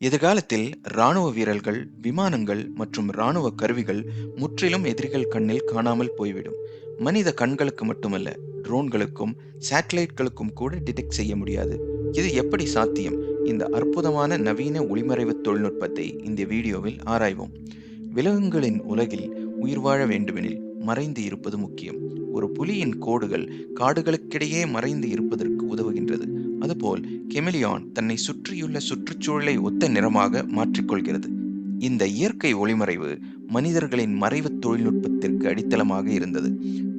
எதிர்காலத்தில் ராணுவ வீரர்கள் விமானங்கள் மற்றும் ராணுவ கருவிகள் முற்றிலும் எதிரிகள் கண்ணில் காணாமல் போய்விடும். மனித கண்களுக்கு மட்டுமல்ல ட்ரோன்களுக்கும் சேட்டலைட்களுக்கும் கூட டிடெக்ட் செய்ய முடியாது. இது எப்படி சாத்தியம்? இந்த அற்புதமான நவீன ஒளிமறைவு தொழில்நுட்பத்தை இந்த வீடியோவில் ஆராய்வோம். விலங்குகளின் உலகில் உயிர் வாழ வேண்டுமெனில் மறைந்து இருப்பது முக்கியம். ஒரு புலியின் கோடுகள் காடுகளுக்கிடையே மறைந்து இருப்பதற்கு உதவுகின்றது. அதுபோல் கெமிலியான் தன்னை சுற்றியுள்ள சுற்றுச்சூழலை ஒத்த நிறமாக மாற்றிக்கொள்கிறது. இந்த இயற்கை ஒளிமறைவு மனிதர்களின் மறைவு தொழில்நுட்பத்திற்கு அடித்தளமாக இருந்தது.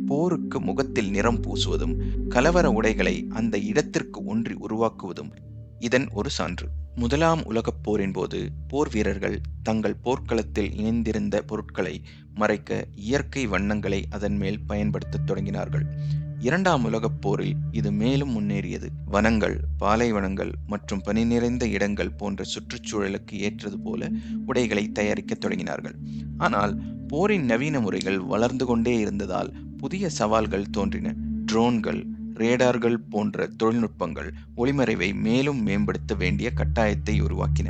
போருக்கு முகத்தில் நிறம் பூசுவதும் கலவர உடைகளை அந்த இடத்திற்கு ஒன்றி உருவாக்குவதும் இதன் ஒரு சான்று. முதலாம் உலகப் போரின் போது போர் வீரர்கள் தங்கள் போர்க்களத்தில் இணைந்திருந்த பொருட்களை மறைக்க இயற்கை வண்ணங்களை அதன் மேல் பயன்படுத்தத் தொடங்கினார்கள். இரண்டாம் உலகப் போரில் இது மேலும் முன்னேறியது. வனங்கள் பாலைவனங்கள் மற்றும் பனி நிறைந்த இடங்கள் போன்ற சுற்றுச்சூழலுக்கு ஏற்றது போல உடைகளை தயாரிக்கத் தொடங்கினார்கள். ஆனால் போரின் நவீன முறைகள் வளர்ந்து கொண்டே இருந்ததால் புதிய சவால்கள் தோன்றின. ட்ரோன்கள் ரேடார்கள் போன்ற தொழில்நுட்பங்கள் ஒளிமறைவை மேலும் மேம்படுத்த வேண்டிய கட்டாயத்தை உருவாக்கின.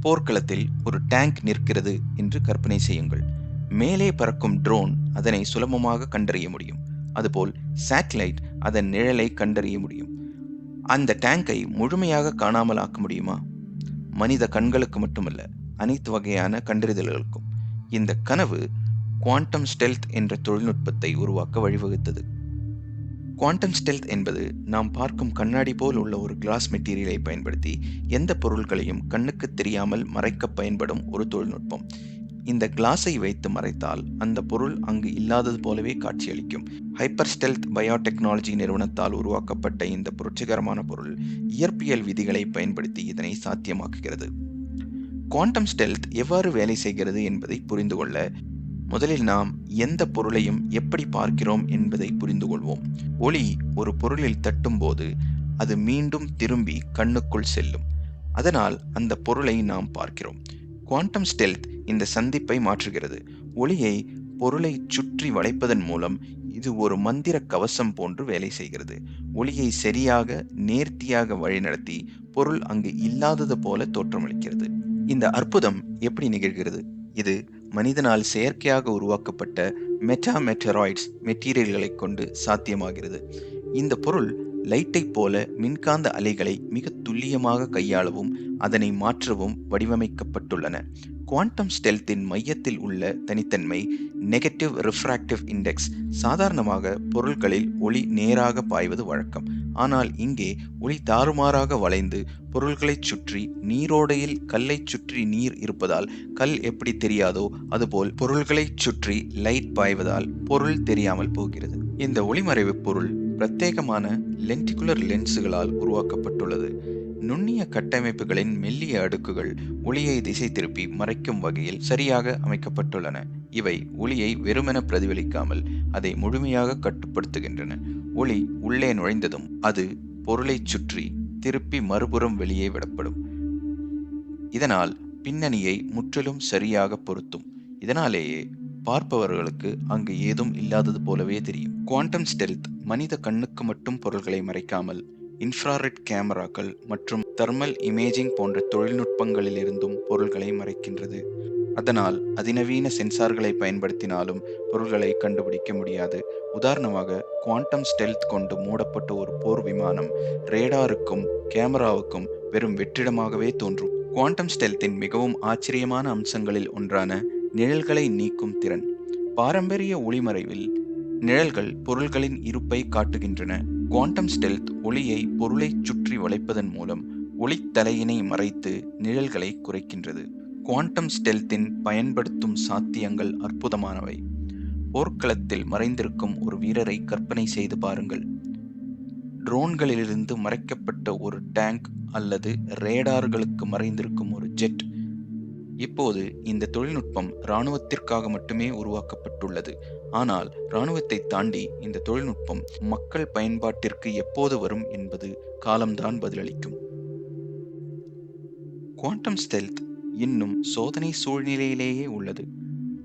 போர்க்களத்தில் ஒரு டேங்க் நிற்கிறது என்று கற்பனை செய்யுங்கள். மேலே பறக்கும் ட்ரோன் அதனை சுலபமாக கண்டறிய முடியும். அதுபோல் சேட்டலைட் அதன் நிழலை கண்டறிய முடியும். அந்த டேங்கை முழுமையாக காணாமல் ஆக்க முடியுமா? மனித கண்களுக்கு மட்டுமல்ல அனைத்து வகையான கண்டறிதல்களுக்கும். இந்த கனவு குவாண்டம் ஸ்டெல்த் என்ற தொழில்நுட்பத்தை உருவாக்க வழிவகுத்தது. குவாண்டம் ஸ்டெல்த் என்பது நாம் பார்க்கும் கண்ணாடி போல் உள்ள ஒரு கிளாஸ் மெட்டீரியலை பயன்படுத்தி எந்த பொருள்களையும் கண்ணுக்கு தெரியாமல் மறைக்க பயன்படும் ஒரு தொழில்நுட்பம். இந்த கிளாஸை வைத்து மறைத்தால் அந்த பொருள் அங்கு இல்லாதது போலவே காட்சியளிக்கும். ஹைப்பர் ஸ்டெல்த் பயோடெக்னாலஜி நிறுவனத்தால் உருவாக்கப்பட்ட இந்த புரட்சிகரமான பொருள் இயற்பியல் விதிகளை பயன்படுத்தி இதனை சாத்தியமாக்குகிறது. குவாண்டம் ஸ்டெல்த் எவ்வாறு வேலை செய்கிறது என்பதை புரிந்து கொள்ள முதலில் நாம் எந்த பொருளையும் எப்படி பார்க்கிறோம் என்பதை புரிந்து கொள்வோம். ஒளி ஒரு பொருளில் தட்டும்போது அது மீண்டும் திரும்பி கண்ணுக்குள் செல்லும். அதனால் அந்த பொருளை நாம் பார்க்கிறோம். குவாண்டம் ஸ்டெல்த் இந்த சந்திப்பை மாற்றுகிறது. ஒளியை பொருளை சுற்றி வளைப்பதன் மூலம் இது ஒரு மந்திர கவசம் போன்று வேலை செய்கிறது. ஒளியை சரியாக நேர்த்தியாக வழிநடத்தி பொருள் அங்கு இல்லாதது போல தோற்றமளிக்கிறது. இந்த அற்புதம் எப்படி நிகழ்கிறது? இது மனிதனால் செயற்கையாக உருவாக்கப்பட்ட மெட்டா மெட்டராய்ட்ஸ் மெட்டீரியல்களை கொண்டு சாத்தியமாகிறது. இந்த பொருள் லைட்டை போல மின்காந்த அலைகளை மிக துல்லியமாக கையாளவும் அதனை மாற்றவும் வடிவமைக்கப்பட்டுள்ளன. குவாண்டம் ஸ்டெல்த்தின் மையத்தில் உள்ள தனித்தன்மை நெகட்டிவ் ரிஃப்ராக்டிவ் இண்டெக்ஸ் சாதாரணமாக பொருட்களில் ஒளி நேராக பாய்வது வழக்கம். ஆனால் இங்கே ஒளி தாறுமாறாக வளைந்து பொருள்களைச் சுற்றி நீரோடையில் கல்லைச் சுற்றி நீர் இருப்பதால் கல் எப்படி தெரியாதோ அதுபோல் பொருள்களைச் சுற்றி லைட் பாய்வதால் பொருள் தெரியாமல் போகிறது. இந்த ஒளிமறைவு பொருள் பிரத்யேகமான லென்டிகுலர் லென்ஸுகளால் உருவாக்கப்பட்டுள்ளது. நுண்ணிய கட்டமைப்புகளின் மெல்லிய அடுக்குகள் ஒளியை திசை திருப்பி மறைக்கும் வகையில் சரியாக அமைக்கப்பட்டுள்ளன. இவை ஒளியை வெறுமென பிரதிபலிக்காமல் அதை முழுமையாக கட்டுப்படுத்துகின்றன. ஒளி உள்ளே நுழைந்ததும் அது பொருளை சுற்றி திருப்பி மறுபுறம் வெளியே விடப்படும். இதனால் பின்னணியை முற்றிலும் சரியாக பொருத்தும். இதனாலேயே பார்ப்பவர்களுக்கு அங்கு ஏதும் இல்லாதது போலவே தெரியும். குவாண்டம் ஸ்டெல்த் மனித கண்ணுக்கு மட்டும் பொருள்களை மறைக்காமல் இன்ஃப்ராரெட் கேமராக்கள் மற்றும் தெர்மல் இமேஜிங் போன்ற தொழில்நுட்பங்களிலிருந்தும் பொருள்களை மறைக்கின்றது. அதனால் அதிநவீன சென்சார்களை பயன்படுத்தினாலும் பொருள்களை கண்டுபிடிக்க முடியாது. உதாரணமாக குவாண்டம் ஸ்டெல்த் கொண்டு மூடப்பட்ட ஒரு போர் விமானம் ரேடாருக்கும் கேமராவுக்கும் வெறும் வெற்றிடமாகவே தோன்றும். குவாண்டம் ஸ்டெல்த்தின் மிகவும் ஆச்சரியமான அம்சங்களில் ஒன்றான நிழல்களை நீக்கும் திறன். பாரம்பரிய ஒளிமறைவில் நிழல்கள் பொருள்களின் இருப்பை காட்டுகின்றன. குவாண்டம் ஸ்டெல்த் ஒளியை பொருளைச் சுற்றி வளைப்பதன் மூலம் ஒளித்தலையினை மறைத்து நிழல்களை குறைக்கின்றது. குவாண்டம் ஸ்டெல்த்தின் பயன்படுத்தும் சாத்தியங்கள் அற்புதமானவை. போர்க்களத்தில் மறைந்திருக்கும் ஒரு வீரரை கற்பனை செய்து பாருங்கள். ட்ரோன்களிலிருந்து மறைக்கப்பட்ட ஒரு டேங்க் அல்லது ரேடார்களுக்கு மறைந்திருக்கும் ஒரு ஜெட் இப்போது இந்த தொழில்நுட்பம் இராணுவத்திற்காக மட்டுமே உருவாக்கப்பட்டுள்ளது. ஆனால் இராணுவத்தை தாண்டி இந்த தொழில்நுட்பம் மக்கள் பயன்பாட்டிற்கு எப்போது வரும் என்பது காலம்தான் பதிலளிக்கும். குவாண்டம் ஸ்டெல்த் இன்னும் சோதனை சூழ்நிலையிலேயே உள்ளது.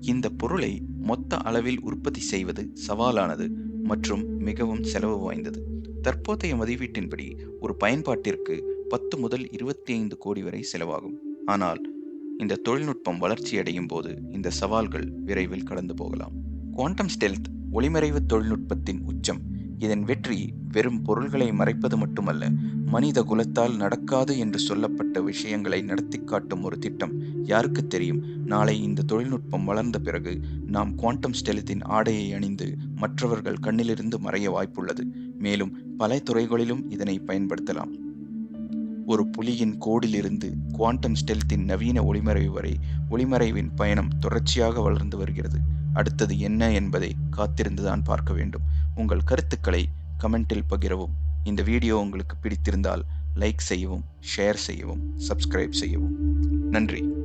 இந்த பொருளை மொத்த அளவில் உற்பத்தி செய்வது சவாலானது மற்றும் மிகவும் செலவு வாய்ந்தது. தற்போதைய மதிப்பீட்டின்படி ஒரு பயன்பாட்டிற்கு பத்து முதல் இருபத்தி ஐந்து கோடி வரை செலவாகும். ஆனால் இந்த தொழில்நுட்பம் வளர்ச்சியடையும் போது இந்த சவால்கள் விரைவில் கடந்து போகலாம். குவாண்டம் ஸ்டெல்த் ஒளிமறைவு தொழில்நுட்பத்தின் உச்சம் இதன் வெற்றி வெறும் பொருள்களை மறைப்பது மட்டுமல்ல மனித குலத்தால் நடக்காது என்று சொல்லப்பட்ட விஷயங்களை நடத்தி காட்டும் ஒரு திட்டம் யாருக்கு தெரியும்? நாளை இந்த தொழில்நுட்பம் வளர்ந்த பிறகு நாம் குவாண்டம் ஸ்டெலித்தின் ஆடையை அணிந்து மற்றவர்கள் கண்ணிலிருந்து மறைய வாய்ப்புள்ளது. மேலும் பல துறைகளிலும் இதனை பயன்படுத்தலாம். ஒரு புலியின் கோடிலிருந்து குவாண்டம் ஸ்டெல்த்தின் நவீன ஒளிமறைவு வரை ஒளிமறைவின் பயணம் தொடர்ச்சியாக வளர்ந்து வருகிறது. அடுத்தது என்ன என்பதை காத்திருந்துதான் பார்க்க வேண்டும். உங்கள் கருத்துக்களை கமெண்டில் பகிரவும். இந்த வீடியோ உங்களுக்கு பிடித்திருந்தால் லைக் செய்யவும் ஷேர் செய்யவும் சப்ஸ்கிரைப் செய்யவும். நன்றி.